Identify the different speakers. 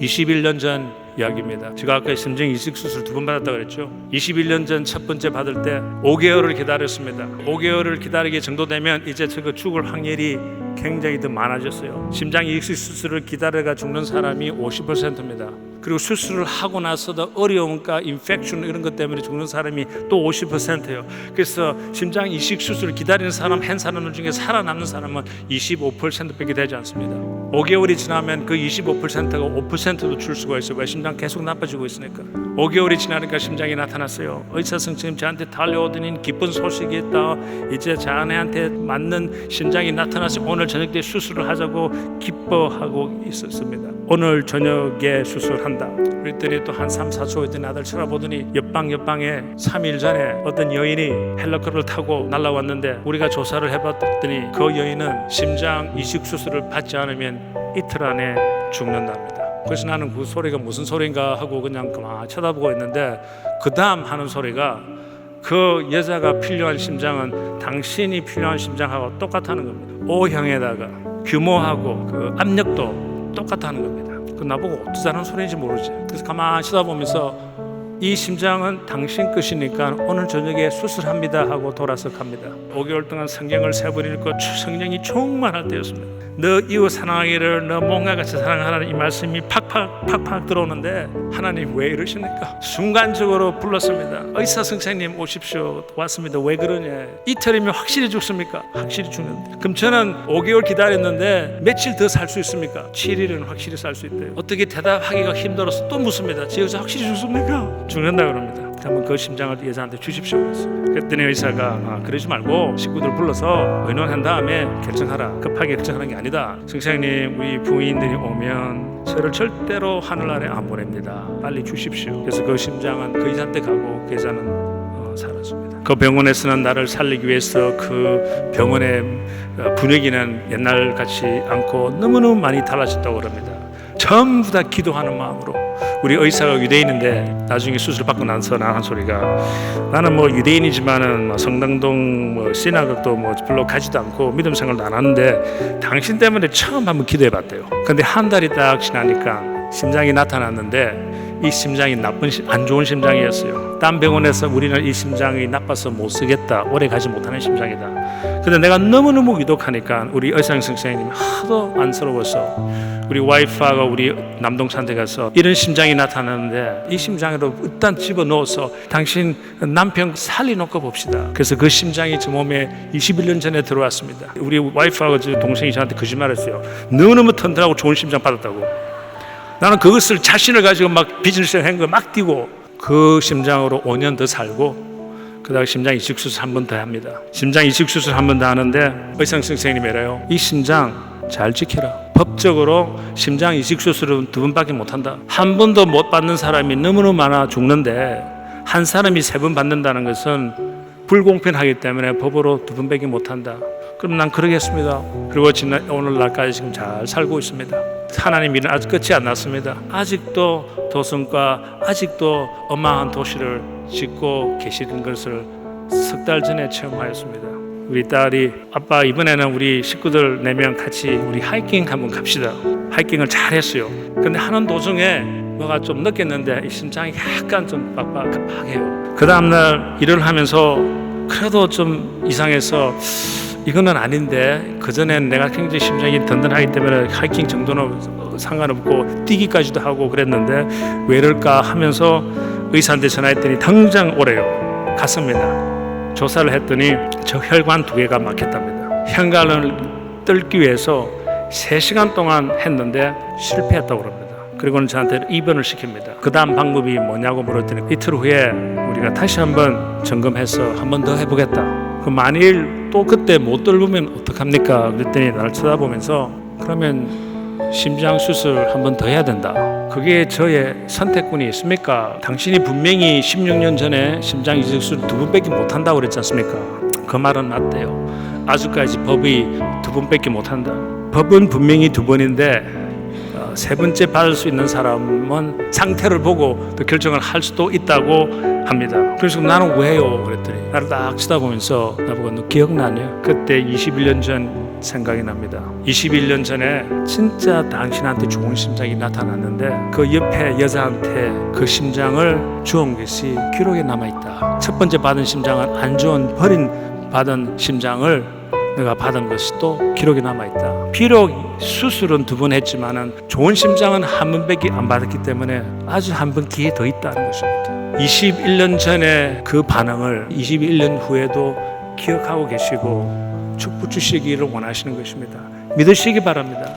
Speaker 1: 21년 전 이야기입니다. 제가 아까 심장 이식 수술 두 번 받았다 그랬죠. 21년 전 첫 번째 받을 때 5개월을 기다렸습니다. 5개월을 기다리게 정도 되면 이제 저거 죽을 확률이 굉장히 더 많아졌어요. 심장 이식 수술을 기다려가 죽는 사람이 50%입니다. 그리고 수술을 하고 나서도 어려움과 인펙션 이런 것 때문에 죽는 사람이 또 50%예요. 그래서 심장 이식 수술을 기다리는 사람 한 사람 중에 살아남는 사람은 25%밖에 되지 않습니다. 5개월이 지나면 그 25%가 5%도 줄 수가 있어요. 왜 심장 계속 나빠지고 있으니까. 5개월이 지나니까 심장이 나타났어요. 의사 선생님 저한테 달려오더니 기쁜 소식이 있다. 이제 자네한테 맞는 심장이 나타나서 오늘 저녁 때 수술을 하자고 기뻐하고 있었습니다. 오늘 저녁에 수술한 다. 그랬더니 또 한 3, 4초 있더니 아들 쳐다보더니 옆방 옆방에 3일 전에 어떤 여인이 헬리콥터를 타고 날라왔는데 우리가 조사를 해봤더니 그 여인은 심장 이식 수술을 받지 않으면 이틀 안에 죽는답니다. 그래서 나는 그 소리가 무슨 소리인가 하고 그냥 그만 쳐다보고 있는데 그 다음 하는 소리가 그 여자가 필요한 심장은 당신이 필요한 심장하고 똑같다는 겁니다. O형에다가 규모하고 그 압력도 똑같다는 겁니다. 그 나보고 어쩌자는 소리인지 모르지. 그래서 가만히 쳐다보면서 이 심장은 당신 것이니까 오늘 저녁에 수술합니다 하고 돌아서 갑니다. 5개월 동안 성경을 세 번 읽고 성령이 충만할 때였습니다. 너 이웃 사랑하기를 너 몸과 같이 사랑하라는 이 말씀이 팍팍 팍팍 들어오는데 하나님 왜 이러십니까? 순간적으로 불렀습니다. 의사 선생님 오십시오. 왔습니다. 왜 그러냐? 이틀이면 확실히 죽습니까? 확실히 죽는데. 그럼 저는 5개월 기다렸는데 며칠 더 살 수 있습니까? 7일은 확실히 살 수 있대요. 어떻게 대답하기가 힘들어서 또 묻습니다. 제 여자 확실히 죽습니까? 죽는다 그럽니다. 한번 그 심장을 여자한테 주십시오. 그랬더니 의사가 아, 그러지 말고 식구들 불러서 의논한 다음에 결정하라. 급하게 결정하는 게 아니다. 선생님 우리 부인들이 오면 저를 절대로 하늘 아래 안 보냅니다. 빨리 주십시오. 그래서 그 심장은 그 의사한테 가고 그 여자는 어, 살았습니다. 그 병원에서는 나를 살리기 위해서 그 병원의 어, 분위기는 옛날 같이 않고 너무너무 많이 달라졌다고 그럽니다. 전부 다 기도하는 마음으로 우리 의사가 유대인인데 나중에 수술 받고 나서 나한 소리가 나는 뭐 유대인이지만은 뭐 성당동 뭐 시나극도 뭐 별로 가지도 않고 믿음 생활도 안 하는데 당신 때문에 처음 한번 기도해 봤대요. 근데 한 달이 딱 지나니까 심장이 나타났는데 이 심장이 나쁜 심- 안 좋은 심장이었어요. 딴 병원에서 우리는 이 심장이 나빠서 못 쓰겠다. 오래 가지 못하는 심장이다. 근데 내가 너무 너무 위독하니까 우리 의상 선생님이 하도 안쓰러워서 우리 와이프가 우리 남동생한테 가서 이런 심장이 나타나는데 이 심장으로 일단 집어 넣어서 당신 남편 살리놓고 봅시다. 그래서 그 심장이 제 몸에 21년 전에 들어왔습니다. 우리 와이프하고 저 동생이 저한테 거짓말했어요. 너무너무 튼튼하고 좋은 심장 받았다고. 나는 그것을 자신을 가지고 막 비즈니스 한거 막 뛰고 그 심장으로 5년 더 살고 그다음 심장 이식 수술 한 번 더 합니다. 심장 이식 수술 한 번 더 하는데 의상 선생님이 이래요. 이 심장 잘 지켜라. 법적으로 심장 이식 수술은 두 번밖에 못 한다. 한 번도 못 받는 사람이 너무너무 많아 죽는데 한 사람이 세 번 받는다는 것은 불공평하기 때문에 법으로 두 번밖에 못 한다. 그럼 난 그러겠습니다. 그리고 지난 오늘날까지 지금 잘 살고 있습니다. 하나님 일은 아직 끝이 안 났습니다. 아직도 도성과 아직도 어마한 도시를 짓고 계시는 것을 석 달 전에 체험하였습니다. 우리 딸이 아빠 이번에는 우리 식구들 네 명 같이 우리 하이킹 한번 갑시다. 하이킹을 잘 했어요. 근데 하는 도중에 뭐가 좀 느꼈는데 이 심장이 약간 좀 빡빡해요. 그 다음날 일을 하면서 그래도 좀 이상해서 이거는 아닌데 그 전엔 내가 굉장히 심장이 든든하기 때문에 하이킹 정도는 상관없고 뛰기까지도 하고 그랬는데 왜 이럴까 하면서 의사한테 전화했더니 당장 오래요. 갔습니다. 조사를 했더니 저 혈관 두 개가 막혔답니다. 혈관을 뚫기 위해서 3시간 동안 했는데 실패했다고 그럽니다. 그리고는 저한테 입원을 시킵니다. 그 다음 방법이 뭐냐고 물었더니 이틀 후에 우리가 다시 한번 점검해서 한번 더 해보겠다. 그 만일 또 그때 못 들으면 어떡합니까? 그랬더니 나를 쳐다보면서 그러면 심장 수술 한 번 더 해야 된다. 그게 저의 선택권이 있습니까? 당신이 분명히 16년 전에 심장 이식 수술 두 번밖에 못 한다고 그랬지 않습니까? 그 말은 맞대요. 아직까지 법이 두 번밖에 못 한다. 법은 분명히 두 번인데 어, 세 번째 받을 수 있는 사람은 상태를 보고 또 결정을 할 수도 있다고 합니다. 그래서 나는 왜요? 그랬더니 나를 딱 쳐다보면서 나보고 너 기억나냐? 그때 21년 전 생각이 납니다. 21년 전에 진짜 당신한테 좋은 심장이 나타났는데 그 옆에 여자한테 그 심장을 주온 것이 기록에 남아 있다. 첫 번째 받은 심장은 안 좋은 버린 받은 심장을 내가 받은 것이 또 기록에 남아 있다. 비록 수술은 두 번 했지만은 좋은 심장은 한 번밖에 안 받았기 때문에 아주 한 번 기회 더 있다는 것입니다. 21년 전에 그 반응을 21년 후에도 기억하고 계시고 축복 주시기를 원하시는 것입니다. 믿으시기 바랍니다.